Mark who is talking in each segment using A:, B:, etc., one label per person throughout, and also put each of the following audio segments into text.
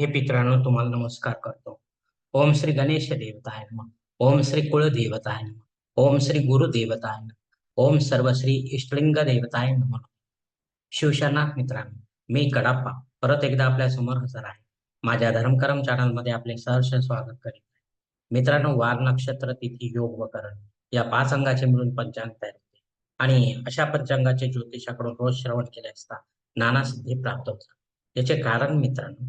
A: हे पित्रांनो तुम्हाला नमस्कार करतो. ओम श्री गणेश देवताय नमः. ओम श्री कुळ देवता नमः. ओम श्री गुरु देवता आहे ओम सर्व श्री इष्टलिंग देवताय नमः. शिवशरनाथ मित्रांनो मी कडाप्पा. परत एकदा आपल्यासमोर हजर आहे. माझ्या धर्मकर्म चॅनलमध्ये आपले सहर्ष स्वागत करीत आहे. मित्रांनो वार नक्षत्र तिथी योग व करण या पाच अंगाचे मिळून पंचांग तयार होते. आणि अशा पंचांगाचे ज्योतिषाकडून रोज श्रवण केले असता नाना सिद्धी प्राप्त होतात. याचे कारण मित्रांनो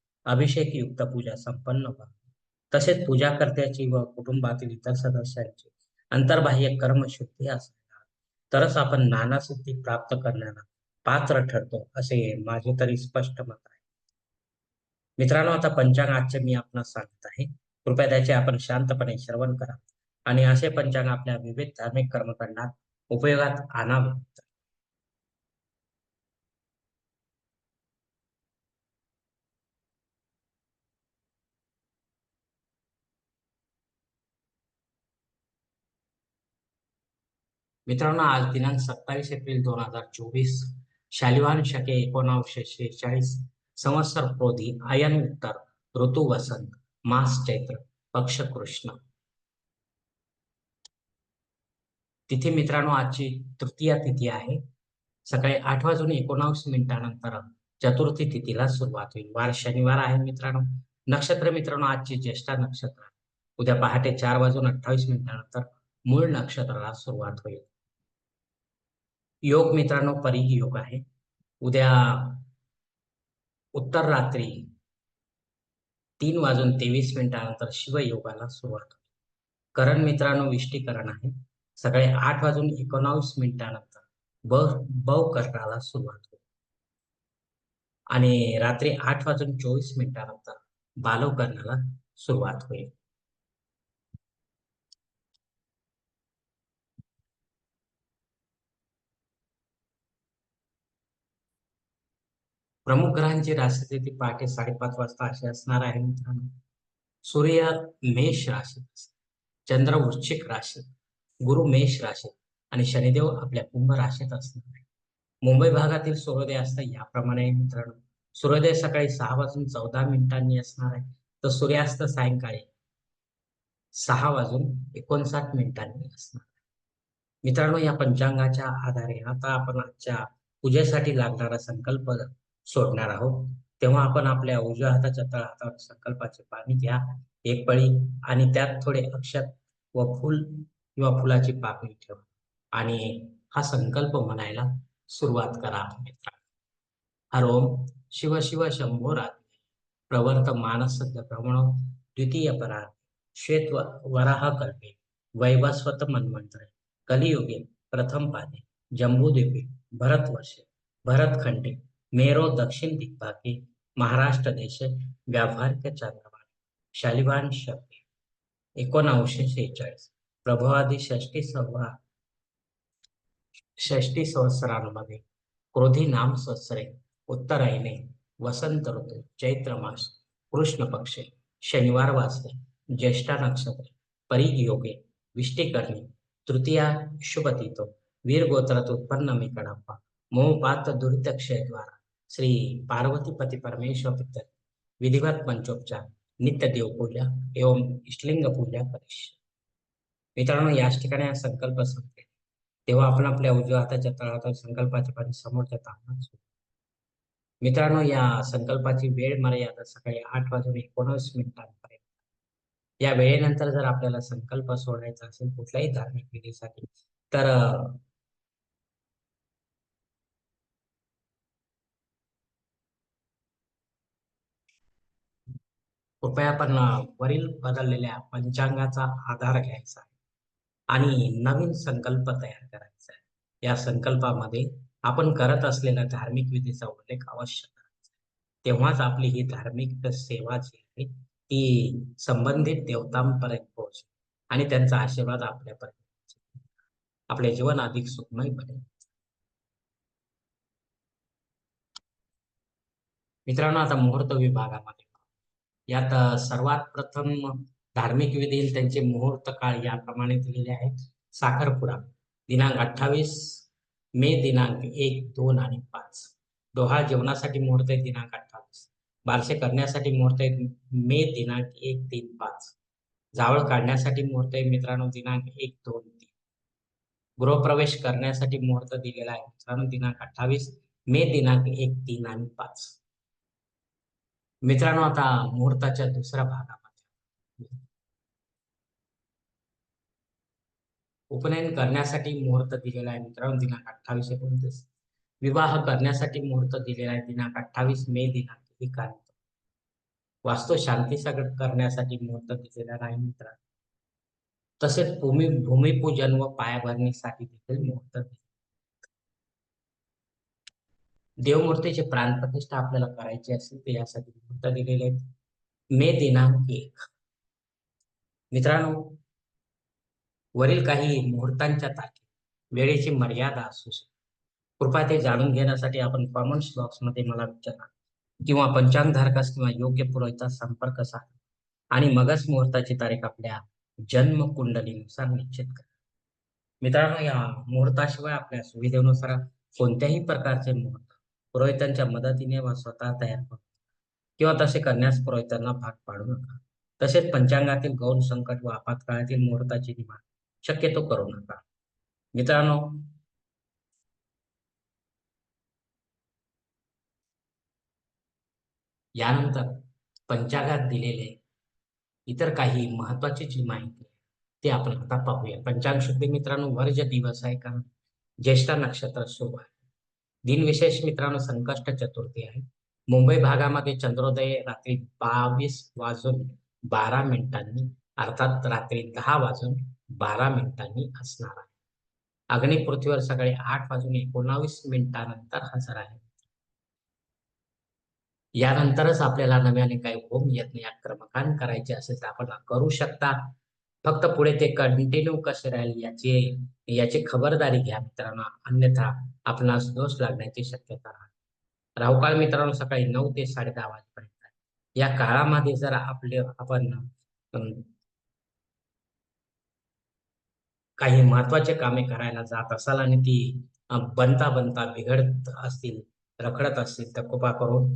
A: अभिषेक युक्त पूजा संपन्न व्हा. तसेच पूजा कर्त्याची व कुटुंबातील इतर सदस्यांची अंतर्बाह्य कर्मशुद्धी असावी तरच आपण नाना सिद्धी प्राप्त करण्याला पात्र ठरतो असे माझे तरी स्पष्ट मत आहे. मित्रांनो आता पंचांग आजचे मी आपणास सांगत आहे. कृपया त्याचे आपण शांतपणे श्रवण करा आणि असे पंचांग आपल्या विविध धार्मिक कर्मकांडात उपयोगात आणावे मित्रांनो आज दिनांक सत्तावीस एप्रिल दोन हजार चोवीस शालिवान शके एकोणावीसशे शेहेचाळीस संवत्सर क्रोधी आयन उत्तर ऋतू वसंत मास चैत्र पक्ष कृष्ण. तिथे मित्रांनो आजची तृतीय तिथी आहे. सकाळी आठ वाजून एकोणावीस मिनिटानंतर चतुर्थी तिथीला सुरुवात होईल. वार शनिवार आहे मित्रांनो. नक्षत्र मित्रांनो आजची ज्येष्ठा नक्षत्र. उद्या पहाटे चार वाजून अठ्ठावीस मिनिटानंतर मूळ नक्षत्राला सुरुवात होईल. योग मित्रांनो परिघ योग आहे. उद्या उत्तर रात्री तीन वाजून तेवीस मिनिटानंतर शिवयोगाला सुरुवात होईल. करण मित्रांनो विष्टीकरण आहे. सकाळी आठ वाजून एकोणावीस मिनिटानंतर ब बव करणाला सुरुवात होईल. आणि रात्री आठ वाजून चोवीस मिनिटानंतर बालव करण्याला सुरुवात होईल. प्रमुख ग्रहांची राशी पहाटे साडेपाच वाजता अशी असणार आहे मित्रांनो. सूर्य मेष राशीत चंद्र वृश्चिक राशीत गुरु मेष राशीत आणि शनिदेव आपल्या कुंभ राशीत असणार आहे. मुंबई भागातील सूर्योदय असतं याप्रमाणे मित्रांनो. सूर्योदय सकाळी सहा वाजून चौदा मिनिटांनी असणार आहे. तर सूर्यास्त सायंकाळी सहा वाजून एकोणसाठ मिनिटांनी असणार मित्रांनो या पंचांगाच्या आधारे आता आपण आजच्या पूजेसाठी लागणारा संकल्प सोडणार आहोत. तेव्हा आपण आपल्या उजव्या हाताच्या तळ हातावर संकल्पाचे पाणी घ्या. एक पळी आणि त्यात थोडे अक्षत व फुल किंवा फुलाची पाकळी ठेवा. आणि हा संकल्प म्हणायला सुरुवात करा मित्र हर ओम शिव शिव शंभो रात्री प्रवर्त मानस भ्रमण द्वितीय परा श्वेत वराह कल्पे. वैवस्वत मनमंत्र कलियुगे प्रथम पादे. जम्बूद्वीपे. भरतवर्षे. भरतखंडे. मेरो दक्षिण दिग्भागे महाराष्ट्र देश व्यावहारिक चंद्रमान शालिवान शक्ती। एकोणावीसशे शेहेचाळीस प्रभवादी षष्टी सव्वा षष्टी संवत्सरांमध्ये क्रोधी नाम संवत्सरे उत्तरायणे वसंत ऋतू चैत्र मास कृष्ण पक्ष शनिवार वासरे ज्येष्ठा नक्षत्र परिग योगे तृतीया शुभतीतो वीरगोत्रात उत्पन्न मी कडप्पा मोहपात दुरितक्षय द्वारा श्री पार्वतीपती परमेश्वर पितर विधिवत पंचोपचार नित्य देवपूजा एवं इष्टलिंग पूजा परीक्षा मित्रांनो याच ठिकाणी हा संकल्प संपते तेव्हा आपण आपल्या उजव्या हाताच्या तळात संकल्पाचे पाणी समोरच्या तापमान मित्रांनो या संकल्पाची वेळ मर्यादा सकाळी आठ वाजून एकोणवीस मिनिटांपर्यंत या वेळेनंतर जर आपल्याला संकल्प सोडायचा असेल कुठल्याही धार्मिक विधीसाठी तर कृपया पण वरील बदललेल्या पंचांगाचा आधार घ्यायचा आहे आणि नवीन संकल्प तयार करायचा. आहे या संकल्पामध्ये आपण करत असलेल्या धार्मिक विधीचा उल्लेख अवश्य करायचा. तेव्हाच आपली ही धार्मिक सेवा जी आहे ती संबंधित देवतांपर्यंत पोहोचेल आणि त्यांचा आशीर्वाद आपल्यापर्यंत आपले जीवन अधिक सुखमय बनेल. मित्रांनो आता मुहूर्त विभागामध्ये यात सर्वात प्रथम धार्मिक विधी त्यांचे मुहूर्त काळ याप्रमाणे दिलेले आहेत. साखरपुडा दिनांक अठ्ठावीस मे दिनांक एक दोन आणि पाच. डोहाळ जेवणासाठी मुहूर्त आहे दिनांक अठ्ठावीस. बारसे करण्यासाठी मुहूर्त आहे मे दिनांक एक तीन पाच. जावळ काढण्यासाठी मुहूर्त आहे मित्रांनो दिनांक एक दोन तीन. गृहप्रवेश करण्यासाठी मुहूर्त दिलेला आहे मित्रांनो दिनांक अठ्ठावीस मे दिनांक एक तीन आणि पाच. मित्रांनो आता मुहूर्ताच्या दुसऱ्या भागामध्ये. उपनयन करण्यासाठी मुहूर्त दिलेला आहे मित्रांनो दिनांक अठ्ठावीस एकोणतीस. विवाह करण्यासाठी मुहूर्त दिलेला आहे दिनांक अठ्ठावीस मे दिनांक एकांत वास्तू शांती सगळं करण्यासाठी मुहूर्त दिलेला नाही मित्रांनो. तसेच भूमी भूमिपूजन व पायाभरणीसाठी देखील मुहूर्त देवमूर्तीचे प्राणप्रतिष्ठा आपल्याला करायची असेल तर यासाठी मुहूर्त दिलेले आहेत. मे दिनांक एक. मित्रांनो वरील काही मुहूर्तांच्या ताकी वेळेची मर्यादा असू शकते. कृपया ते जाणून घेण्यासाठी आपण कॉमेंट्स बॉक्समध्ये मला विचारा. किंवा पंचांगधारकास किंवा योग्य पुरोहिता संपर्क साधा. आणि मगच मुहूर्ताची तारीख आपल्या जन्म कुंडलीनुसार निश्चित करा. मित्रांनो या मुहूर्ताशिवाय आपल्या सुविधेनुसार कोणत्याही प्रकारचे मुहूर्त पुरोहितांच्या मदतीने व स्वतः तयार करू किंवा तसे करण्यास पुरोहितांना भाग पाडू नका. तसेच पंचांगातील गौण संकट व आपत्काळातील मुहूर्ताची निमा शक्यतो करू नका. मित्रांनो यानंतर पंचांगात दिलेले इतर काही महत्वाची जी माहिती आहे ते आपण आता पाहूया. पंचांग शुद्धी मित्रांनो वर्ज दिवस आहे का? ज्येष्ठ नक्षत्र शुभ आहे. दिनविशेष मित्रांनो संकष्ट चतुर्थी आहे. मुंबई भागामध्ये चंद्रोदय रात्री बावीस वाजून बारा मिनिटांनी अर्थात रात्री दहा वाजून बारा मिनिटांनी असणार आहे. अग्नी पृथ्वीवर सकाळी आठ वाजून एकोणावीस मिनिटानंतर हजर आहे. यानंतरच आपल्याला नव्याने काही होम यज्ञ या क्रमकांड करायचे असेल तर आपण करू शकता. फक्त पुढे ते कंटिन्यू कसे राहील याची याची खबरदारी घ्या मित्रांनो. अन्यथा आपणास दोष लागण्याची शक्यता राहते. राहुकाळ मित्रांनो सकाळी नऊ ते साडे दहा वाजेपर्यंत या काळामध्ये जर आपले आपण काही महत्त्वाचे कामे करायला जात असाल आणि ती बनता बनता बिघडत असतील रखडत असतील तर कृपा करून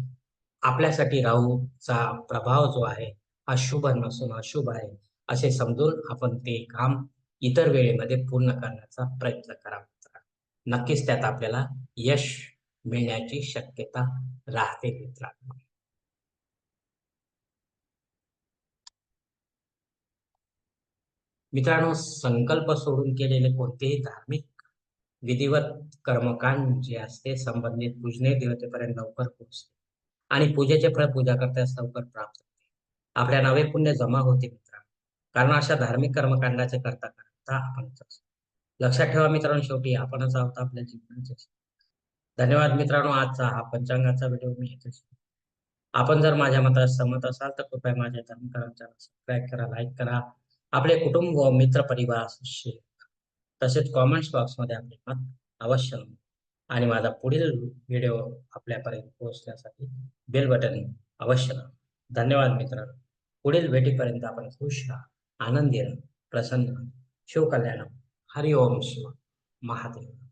A: आपल्यासाठी राहूचा प्रभाव जो आहे हा शुभ नसून अशुभ आहे. असे समजून आपण ते काम इतर वेळेमध्ये पूर्ण करण्याचा प्रयत्न करावा नक्कीच त्यात आपल्याला यश मिळण्याची शक्यता राहते मित्रांनो. मित्रांनो संकल्प सोडून केलेले कोणतेही धार्मिक विधिवत कर्मकांड जे असते संबंधित पूजने देवतेपर्यंत लवकर पोहोचते आणि पूजेचे फळ पूजा करता लवकर प्राप्त होते. आपल्या नवे पुण्य जमा होते. कारण अशा धार्मिक कर्मकांडाचे करता करता आपण लक्षात ठेवा मित्रांनो शेवटी आपणच आहोत आपल्या जीवनाचे. धन्यवाद मित्रांनो आजचा हा पंचांगाचा व्हिडिओ मी येतो आपण जर माझ्या मतात सहमत असाल तर कृपया माझ्या धर्मकरांच्या सबस्क्राईब करा लाईक करा. आपले कुटुंब व मित्र परिवार शेअर तसेच कॉमेंट्स बॉक्समध्ये आपले मत अवश्य आणि माझा पुढील व्हिडिओ आपल्यापर्यंत पोहोचण्यासाठी बेल बटन अवश्य धन्यवाद मित्रांनो. पुढील भेटीपर्यंत आपण खुश राहा. आनंदी राहा प्रसन्न शिवकल्याण हरिओम शिव महादेव.